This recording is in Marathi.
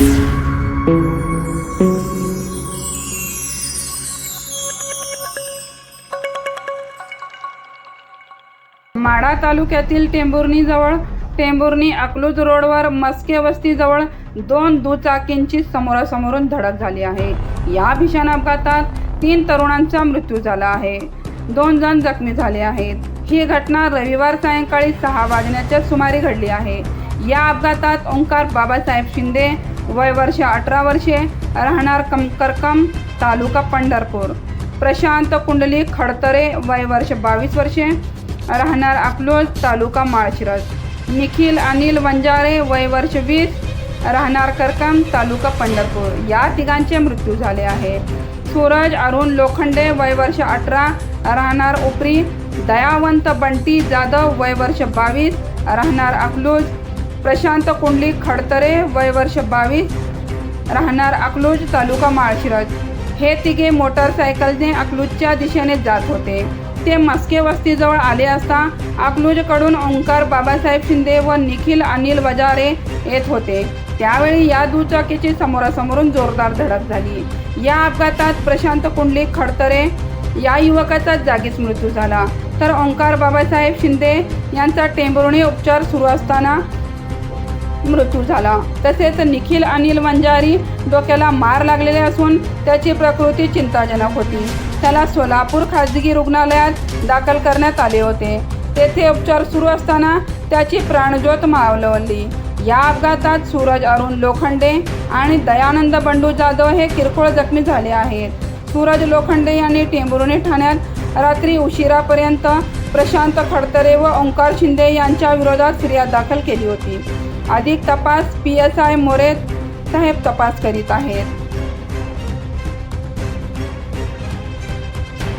माढा तालुक्यातील टेंभुर्णीजवळ टेंभुर्णी अकलूज रोडवर मस्के वस्तीजवळ दोन दुचाकींची समोरासमोरून धडक झाली आहे. या भीषण अपघातात तीन तरुणांचा मृत्यू झाला आहे. दोन जण जखमी झाले आहेत. ही घटना रविवार सायंकाळी सहा वाजण्याच्या सुमारे घडली आहे. या अपघातात ओंकार बाबासाहेब शिंदे वय वर्ष अठरा वर्षे राहणार कम करकम तालुका पंढरपूर. प्रशांत कुंडली खडतरे वय वर्ष बावीस वर्षे राहणार अकलोज तालुका माळशिरस. निखिल अनिल वंजारे वय वर्ष वीस राहणार करकम तालुका पंढरपूर. या तिघांचे मृत्यू झाले आहे. सूरज अरुण लोखंडे वय वर्ष अठरा राहणार उपरी दयावंत बंटी जाधव वय वर्ष बावीस राहणार अकलूज प्रशांत कुंडली खडतरे वय वर्ष बावीस राहणार अकलूज तालुका माळशिरज हे तिघे मोटरसायकलने अकलूजच्या दिशेने जात होते. ते मस्के वस्तीजवळ आले असता अकलूजकडून ओंकार बाबासाहेब शिंदे व निखिल अनिल वजारे येत होते. त्यावेळी या दुचाकीची समोरासमोरून जोरदार धडक झाली. या अपघातात प्रशांत कुंडली खडतरे या युवकाचा जागीच मृत्यू झाला. तर ओंकार बाबासाहेब शिंदे यांचा टेंभुर्णी उपचार सुरू असताना मृत्यू झाला. तसेच निखिल अनिल वंजारी डोक्याला मार लागलेले असून त्याची प्रकृती चिंताजनक होती. त्याला सोलापूर खाजगी रुग्णालयात दाखल करण्यात आले होते. तेथे उपचार सुरू असताना त्याची प्राणज्योत मावलवली या अपघातात सूरज अरुण लोखंडे आणि दयानंद बंडू जाधव हे किरकोळ जखमी झाले आहेत. सूरज लोखंडे यांनी टेंभुर्णी ठाण्यात रात्री उशिरापर्यंत प्रशांत खडतरे व ओंकार शिंदे यांच्या विरोधात फिर्याद दाखल केली होती. अधिक तपास पी एस आय मोरे साहेब तपास करीत आहेत.